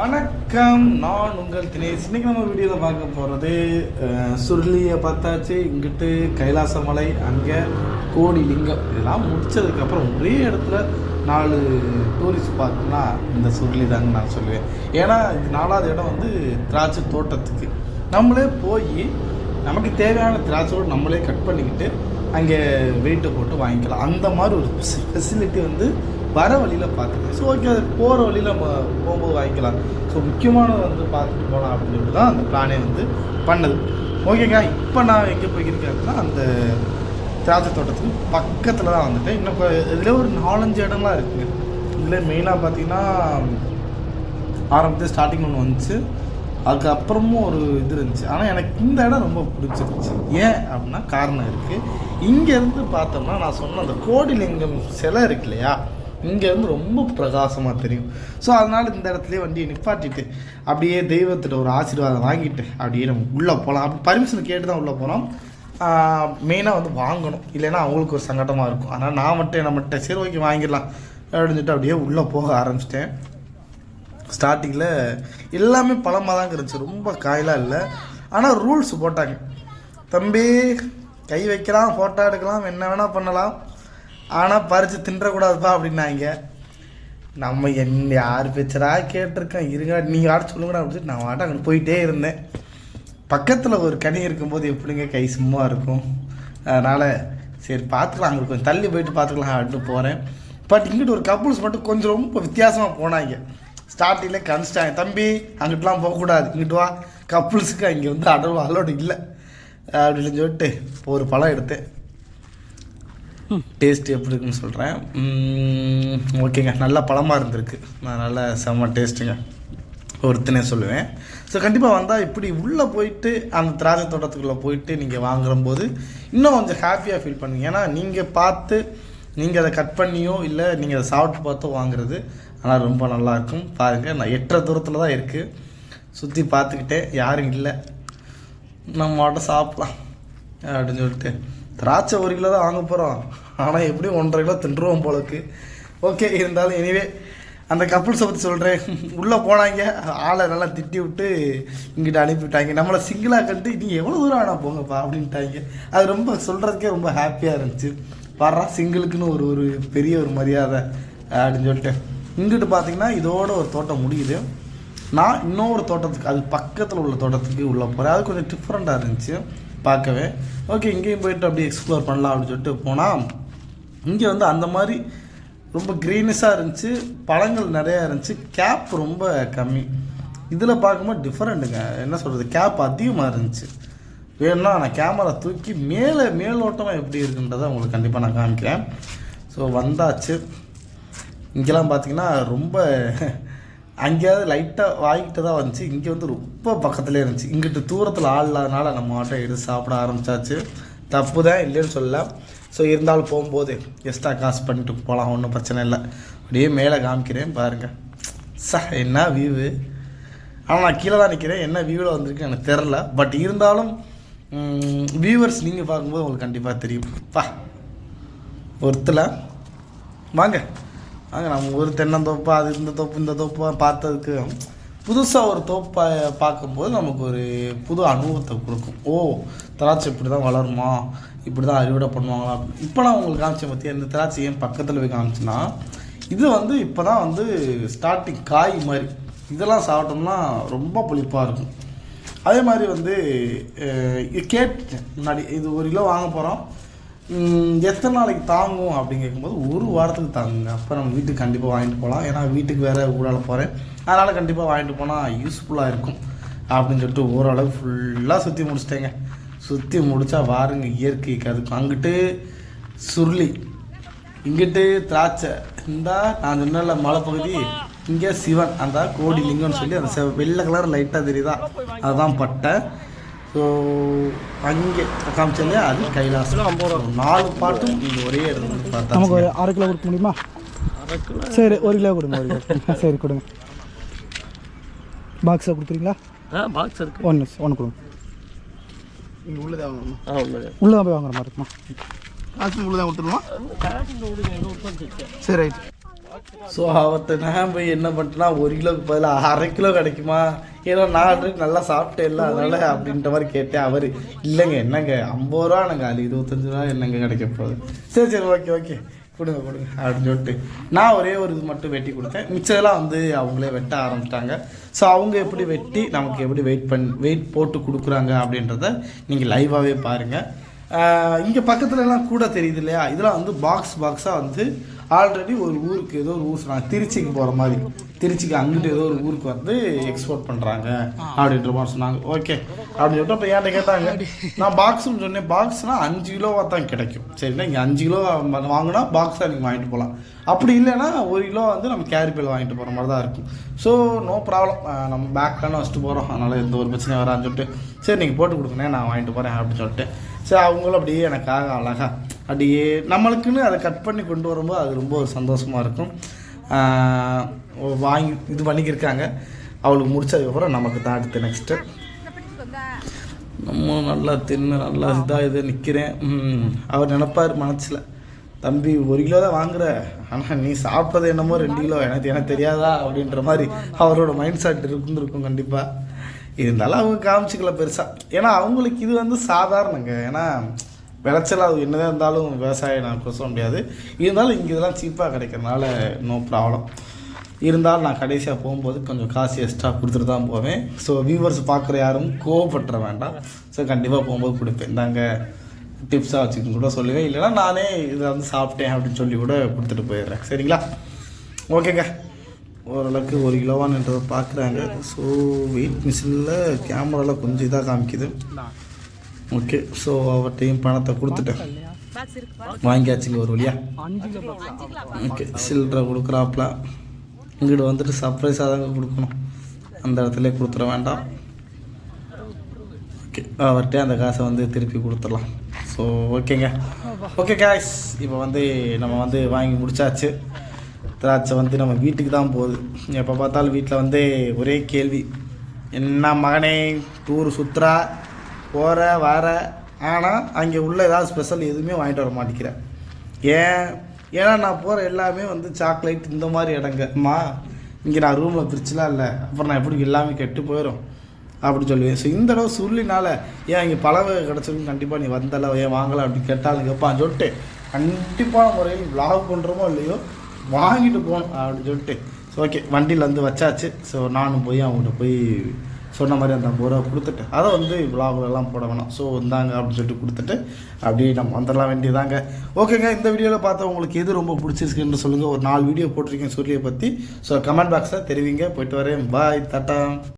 வணக்கம். நான் உங்கள் தினேஷ். இன்னைக்கு நம்ம வீடியோவில் பார்க்க போகிறது சுருளியை பார்த்தாச்சு. இங்கிட்டு கைலாசமலை அங்கே கோடி லிங்கம் இதெல்லாம் முடித்ததுக்கப்புறம் ஒரே இடத்துல நாலு டூரிஸ்ட் பார்க்னா இந்த சுருளி தாங்க நான் சொல்லுவேன். ஏன்னா இது நாலாவது இடம் வந்து திராட்சை தோட்டத்துக்கு. நம்மளே போய் நமக்கு தேவையான திராட்சையோடு நம்மளே கட் பண்ணிக்கிட்டு அங்கே வெயிட்டை போட்டு வாங்கிக்கலாம். அந்த மாதிரி ஒரு ஃபெசிலிட்டி வந்து வர வழியில் பார்த்துருக்கேன் ஸோ ஓகே அது போகிற வழியில் நம்ம போகும்போது வாங்கிக்கலாம். ஸோ முக்கியமானது வந்து பார்த்துட்டு போகலாம் அப்படின்னு சொல்லிட்டு தான் அந்த பிளானே வந்து பண்ணது. ஓகேங்க இப்போ நான் எங்கே போய்க்கிருக்கேன் அப்படின்னா அந்த திராட்சை தோட்டத்துக்கு பக்கத்தில் தான் வந்துட்டேன். இன்னும் இப்போ இதுல ஒரு நாலஞ்சு இடம்லாம் இருக்குங்க. இதில் மெயினாக பார்த்தீங்கன்னா ஆரம்பத்தில் ஸ்டார்டிங் ஒன்று வந்துச்சு. அதுக்கப்புறமும் ஒரு இது இருந்துச்சு. ஆனால் எனக்கு இந்த இடம் ரொம்ப பிடிச்சிருந்துச்சு. ஏன் அப்படின்னா காரணம் இருக்குது இங்கேருந்து பார்த்தோம்னா நான் சொன்ன அந்த கோடிலிங்கம் சிலை இருக்கு இல்லையா? இங்கேருந்து ரொம்ப பிரகாசமாக தெரியும். ஸோ அதனால் இந்த இடத்துலேயே வண்டியை நிப்பாட்டிட்டு அப்படியே தெய்வத்திட்ட ஒரு ஆசீர்வாதம் வாங்கிட்டு அப்படியே நம்ம உள்ளே போகலாம் அப்படி பர்மிஷன் கேட்டு தான் உள்ளே போகிறோம் மெயினாக வந்து வாங்கணும். இல்லைன்னா அவங்களுக்கு ஒரு சங்கடமாக இருக்கும். ஆனால் நான் மட்டும் நம்மகிட்ட மட்டும் சரி ஓகே வாங்கிடலாம். அப்படின்னு சொல்லிட்டு அப்படியே உள்ளே போக ஆரம்பிச்சிட்டேன். ஸ்டார்டிங்கில் எல்லாமே பழமாக தாங்க இருந்துச்சு. ரொம்ப காயெலாம் இல்லை. ஆனால் ரூல்ஸ் போட்டாங்க. தம்பி கை வைக்கலாம் ஃபோட்டோ எடுக்கலாம் என்ன வேணால் பண்ணலாம். ஆனால் பறித்து தின்றக்கூடாதுப்பா அப்படின்னாங்க. நம்ம என் யார் பேச்சரா கேட்டிருக்கேன். இருங்க நீங்கள் ஆட சொல்லுங்கடா அப்படின்னு சொல்லிட்டு நான் வாட்ட அங்கே போயிட்டே இருந்தேன். பக்கத்தில் ஒரு கனி இருக்கும்போது எப்படிங்க கை சும்மா இருக்கும்? அதனால் சரி பார்த்துக்கலாம் அங்கே கொஞ்சம் தள்ளி போயிட்டு பார்த்துக்கலாம் அப்படின்னு போகிறேன் பட் இங்கிட்டு ஒரு கப்புள்ஸ் மட்டும் கொஞ்சம் ரொம்ப வித்தியாசமாக போனாங்க. ஸ்டார்டிங்கில் கணிச்சிட்டாங்க தம்பி அங்கிட்டலாம் போகக்கூடாது. இங்கிட்டு வா. கப்புள்ஸுக்கு அங்கே வந்து அடவு அலோடு இல்லை. அப்படின்னு சொல்லிட்டு ஒரு பழம் எடுத்தேன். டேஸ்ட் எப்படி இருக்குன்னு சொல்கிறேன் ஓகேங்க. நல்லா பழமாக இருந்திருக்கு. நான் நல்ல செம்ம டேஸ்ட்டுங்க ஒருத்தனே சொல்லுவேன். ஸோ கண்டிப்பாக வந்தால் இப்படி உள்ளே போயிட்டு அந்த திராட்சை தோட்டத்துக்குள்ளே போயிட்டு நீங்கள் வாங்குறம்போது இன்னும் கொஞ்சம் ஹாப்பியாக ஃபீல் பண்ணுங்க ஏன்னா நீங்கள் பார்த்து நீங்கள் அதை கட் பண்ணியோ இல்லை நீங்கள் அதை சாப்பிட்டு பார்த்தோ வாங்குறது ஆனால் ரொம்ப நல்லாயிருக்கும் பாருங்கள் நான் எட்டரை தூரத்தில் தான் இருக்குது சுற்றி பார்த்துக்கிட்டே யாரும் இல்லை. நம்ம சாப்பிட்லாம். அப்படின்னு சொல்லிட்டு. திராட்சை ஒரு கிலோ தான் வாங்க போகிறோம் ஆனால் எப்படியும் ஒன்றரை கிலோ தின்றுவோம் போலக்கு ஓகே இருந்தாலும் எனிவே அந்த கப்புள்ஸை பற்றி சொல்கிறேன் உள்ளே போனாங்க. ஆளை நல்லா திட்டி விட்டு இங்கிட்ட அனுப்பிவிட்டாங்க. நம்மளை சிங்கிளாக கண்டு நீ எவ்வளோ தூரம் ஆனால் போங்கப்பா? அப்படின்ட்டாங்க. அது ரொம்ப சொல்கிறதுக்கே ரொம்ப ஹாப்பியாக இருந்துச்சு. பாடுறா சிங்கிளுக்குன்னு ஒரு ஒரு பெரிய ஒரு மரியாதை அப்படின்னு சொல்லிட்டு. இங்கிட்டு பார்த்தீங்கன்னா இதோட ஒரு தோட்டம் முடியுது. நான் இன்னொரு தோட்டத்துக்கு அது பக்கத்தில் உள்ள தோட்டத்துக்கு உள்ளே போகிறேன் அது கொஞ்சம் டிஃப்ரெண்ட்டாக இருந்துச்சு. பார்க்கவே ஓகே இங்கேயும் போயிட்டு அப்படியே எக்ஸ்ப்ளோர் பண்ணலாம் அப்படின்னு சொல்லிட்டு போனால் இங்கே வந்து அந்த மாதிரி ரொம்ப க்ரீனிஷாக இருந்துச்சு பழங்கள் நிறையா இருந்துச்சு கேப் ரொம்ப கம்மி. இதில் பார்க்கும்போது டிஃப்ரெண்ட்டுங்க என்ன சொல்கிறது கேப் அதிகமாக இருந்துச்சு. வேணும்னா நான் கேமரா தூக்கி மேலே மேலோட்டமாக எப்படி இருக்குன்றதை உங்களுக்கு கண்டிப்பாக நான் காமிக்கிறேன். ஸோ வந்தாச்சு. இங்கெல்லாம் பார்த்தீங்கன்னா ரொம்ப அங்கேயாவது லைட்டாக வாங்கிட்டு தான் வந்துச்சு. இங்கே வந்து ரொம்ப பக்கத்துலேயே இருந்துச்சு. இங்கிட்டு தூரத்தில் ஆள் இல்லாதனால நம்ம ஆட்டோ எடுத்து சாப்பிட ஆரம்பிச்சாச்சு. தப்பு தான் இல்லைன்னு சொல்லல. ஸோ இருந்தாலும் போகும்போது எக்ஸ்ட்ரா காசு பண்ணிட்டு போகலாம் ஒன்றும் பிரச்சனை இல்லை. அப்படியே மேலே காமிக்கிறேன் பாருங்கள் ச என்ன வியூவு ஆனால் நான் கீழே தான் நிற்கிறேன் என்ன வியூவில் வந்திருக்கு எனக்கு தெரில பட் இருந்தாலும் வியூவர்ஸ் நீங்கள் பார்க்கும்போது உங்களுக்கு கண்டிப்பாக தெரியும். பா ஒருத்தில். வாங்க. வாங்க நம்ம ஒரு தென்னந்தோப்பு அது இந்த தோப்பு இந்த தோப்பா பார்த்ததுக்கு புதுசாக ஒரு தோப்பை பார்க்கும்போது நமக்கு ஒரு புது அனுபவத்தை கொடுக்கும். ஓ திராட்சை இப்படி தான் வளருமா? இப்படி தான் அறுவடை பண்ணுவாங்களா? அப்படின்னு இப்போ நான் உங்களுக்கு காமிச்சேன் பற்றி இந்த திராட்சை ஏன் பக்கத்தில் போய் காமிச்சுன்னா இது வந்து இப்போ தான் வந்து ஸ்டார்டிங் காய் மாதிரி. இதெல்லாம் சாப்பிட்டோம்னா ரொம்ப புளிப்பாக இருக்கும். அதே மாதிரி வந்து கேட்டுட்டேன் இது முன்னாடி. இது ஒரு கிலோ வாங்க போகிறோம் எத்தனை நாளைக்கு தாங்கும் அப்படின்னு கேட்கும்போது ஒரு வாரத்துக்கு தாங்குங்க. அப்போ நம்ம வீட்டுக்கு கண்டிப்பாக வாங்கிட்டு போகலாம். ஏன்னா வீட்டுக்கு வேறு ஊடால போகிறேன் அதனால் கண்டிப்பாக வாங்கிட்டு போனால் யூஸ்ஃபுல்லாக இருக்கும். அப்படின்னு சொல்லிட்டு ஓரளவு ஃபுல்லாக சுற்றி முடிச்சிட்டேங்க. சுற்றி முடித்தா வாருங்க இயற்கைக்கு அதுக்கும் அங்கிட்டு சுருளி இங்கிட்டு திராட்சை. இந்தா நான் சொன்ன மலைப்பகுதி. இங்கே சிவன். அந்த கோடி லிங்கம்னு சொல்லி அந்த வெள்ளை கலர் லைட்டாக தெரியுதா? அதுதான் பட்டை. ஸோ அங்கே காமிச்சேன் இல்லையா அது கைலாசம். நாலு பாட்டும் இங்கே ஒரே இடத்துல நமக்கு பார்த்தா ஒரு அரை கிலோ கொடுக்க முடியுமா? சரி ஒரு கிலோ கொடுங்க ஒரு கிலோ சரி கொடுங்க. பாக்ஸாக கொடுக்குறீங்களா ஆ பாக்ஸ் இருக்கு. ஒன்று ஒன்று கொடுங்க. இங்கே உள்ளதே வாங்கணுமா? ஆ உள்ளது உள்ளே தான் போய் வாங்குற மாதிரி இருக்குமா? காசு விடுங்க எங்க கொடுத்தோம் சரி ரைட். ஸோ அவர்கிட்ட நான் போய் என்ன பண்ணிட்டேன்னா ஒரு கிலோக்கு பதிலாக அரை கிலோ கிடைக்குமா? ஏன்னா நான் ஆல்ரெடி நல்லா சாப்பிட்டேன் இல்லை அதனால அப்படின்ற மாதிரி கேட்டேன் அவர். இல்லைங்க என்னங்க ஐம்பது ரூபா எனக்கு அது இருபத்தஞ்சு ரூபா என்னங்க கிடைக்க போகுது? சரி சரி ஓகே ஓகே கொடுங்க கொடுங்க அப்படின்னு சொல்லிட்டு நான் ஒரே ஒரு இது மட்டும் வெட்டி கொடுத்தேன். மிச்சதெல்லாம் வந்து அவங்களே வெட்ட ஆரம்பிச்சிட்டாங்க. ஸோ அவங்க எப்படி வெட்டி நமக்கு எப்படி வெயிட் பண் வெயிட் போட்டு கொடுக்குறாங்க அப்படின்றத நீங்கள் லைவாகவே பாருங்கள் இங்கே பக்கத்துல எல்லாம் கூட தெரியுது இல்லையா இதெல்லாம் வந்து பாக்ஸ் பாக்ஸாக வந்து ஆல்ரெடி ஒரு ஊருக்கு ஏதோ ஒரு ஊர் சொன்னாங்க. திருச்சிக்கு போகிற மாதிரி. திருச்சிக்கு அங்கிட்டு ஏதோ ஒரு ஊருக்கு வந்து எக்ஸ்போர்ட் பண்ணுறாங்க அப்படின்ற மாதிரி சொன்னாங்க. ஓகே அப்படின்னு சொல்லிட்டு அப்போ என்கிட்ட கேட்டாங்க. நான் பாக்ஸ்னு சொன்னேன். பாக்ஸ்னால் அஞ்சு கிலோவாக தான் கிடைக்கும். சரிங்களா? இங்கே அஞ்சு கிலோ வாங்கினா பாக்ஸாக நீங்கள் வாங்கிட்டு போகலாம் அப்படி இல்லைன்னா ஒரு கிலோ வந்து நம்ம கேரி பேல் வாங்கிட்டு போகிற மாதிரி தான் இருக்கும். ஸோ நோ ப்ராப்ளம் நம்ம பேக் தானே வச்சுட்டு போகிறோம் அதனால் எந்த ஒரு பிரச்சனையும் வரான்னு சொல்லிட்டு. சரி நீங்கள் போட்டு கொடுங்கண்ணே நான் வாங்கிட்டு போகிறேன் அப்படின்னு சொல்லிட்டு. சரி அவங்களும் அப்படியே எனக்காக அழகா அப்படியே நம்மளுக்குன்னு அதை கட் பண்ணி கொண்டு வரும்போது அது ரொம்ப ஒரு சந்தோஷமாக இருக்கும். வாங்கி இது பண்ணிக்கிருக்காங்க. அவளுக்கு முடிச்சதுக்கப்புறம் நமக்கு தான் அடுத்து நெக்ஸ்ட்டு நம்ம நல்லா தின்னு நல்லா இதாக இது நிற்கிறேன் அவர் நினைப்பார் மனசில் தம்பி ஒரு கிலோ தான் வாங்குற. ஆனால் நீ சாப்பிட்டது என்னமோ ரெண்டு கிலோ. எனக்கு எனக்கு தெரியாதா? அப்படின்ற மாதிரி அவரோட மைண்ட் செட் இருந்துருக்கும் கண்டிப்பாக இருந்தாலும் அவங்க காமிச்சிக்கல பெருசாக ஏன்னா அவங்களுக்கு இது வந்து சாதாரணங்க. ஏன்னா விளைச்சல் அது என்னதான் இருந்தாலும் விவசாயம் நான் பேச முடியாது. இருந்தாலும் இங்கே இதெல்லாம் சீப்பாக கிடைக்கிறதுனால நோ ப்ராப்ளம் இருந்தாலும் நான் கடைசியாக போகும்போது கொஞ்சம் காசு எக்ஸ்ட்ரா கொடுத்துட்டு தான் போவேன். ஸோ வியூவர்ஸ் பார்க்குற யாரும் கோவப்பட்டுற வேண்டாம். ஸோ கண்டிப்பாக போகும்போது கொடுப்பேன். இந்தாங்க டிப்ஸாக வச்சுக்கணும் கூட சொல்லுவேன். இல்லைன்னா நானே இதை வந்து சாப்பிட்டேன் அப்படின்னு சொல்லி கூட கொடுத்துட்டு போயிடுறேன். சரிங்களா? ஓகேங்க. ஓரளவுக்கு ஒரு கிலோவான்ன்றதை பார்க்குறாங்க. ஸோ வெயிட் மிஷினில் கேமராவில் கொஞ்சம் இதாக காமிக்குது. ஓகே ஸோ அவர்கிட்டையும் பணத்தை கொடுத்துட்டேன். வாங்கியாச்சுங்க ஒரு வழியா. ஓகே சில்லறை கொடுக்குறாப்புல இங்கிட்டு வந்துட்டு சர்ப்ரைஸாக தாங்க கொடுக்கணும். அந்த இடத்துல கொடுத்துட வேண்டாம். ஓகே அவர்கிட்டே அந்த காசை வந்து திருப்பி கொடுத்துடலாம். ஸோ ஓகேங்க ஓகே காய்ஸ் இப்போ வந்து நம்ம வந்து வாங்கி முடிச்சாச்சு. திராட்சை வந்து நம்ம வீட்டுக்கு தான் போகுது. எப்போ பார்த்தாலும் வீட்டில் வந்து ஒரே கேள்வி. என்ன மகனே டூர் சுற்றுறா போகிற வர? ஆனால் அங்கே உள்ள ஏதாவது ஸ்பெஷல் எதுவுமே வாங்கிட்டு வர மாட்டேங்கிறேன் ஏன்? ஏன்னா நான் போகிற எல்லாமே வந்து சாக்லேட் இந்த மாதிரி இடங்கம்மா இங்கே நான் ரூமில் பிரிச்சுலாம் இல்லை. அப்புறம் நான் எப்படி எல்லாமே கெட்டு போயிடும் அப்படி சொல்லுவேன். ஸோ இந்த அளவு சுருளினால ஏன் இங்கே பழவை கிடச்சிருக்கும் கண்டிப்பாக நீ வந்தல ஏன் வாங்கலாம் அப்படி கேட்டாலும் கேட்பான்னு சொல்லிட்டு கண்டிப்பான முறையில் விலாக் பண்ணுறோமோ இல்லையோ வாங்கிட்டு போகணும் அப்படின்னு சொல்லிட்டு. ஸோ ஓகே வண்டியில் வந்து வச்சாச்சு. ஸோ நானும் போய் அவங்ககிட்ட போய் சொன்ன மாதிரி அந்த ஐம்பது ரூபா கொடுத்துட்டு அதை வந்து விலாகுலெல்லாம் போட வேணாம். ஸோ இந்தாங்க அப்படின்னு சொல்லிட்டு கொடுத்துட்டு அப்படியே நம்ம வந்துடலாம் வேண்டியதாங்க. ஓகேங்க இந்த வீடியோவில் பார்த்தா உங்களுக்கு எது ரொம்ப பிடிச்சிருக்குன்னு சொல்லுங்கள் ஒரு நாலு வீடியோ போட்டிருக்கேன் சூரியை பற்றி ஸோ கமெண்ட் பாக்ஸில் தெரிவிங்க. போயிட்டு வரேன். பாய் தட்டா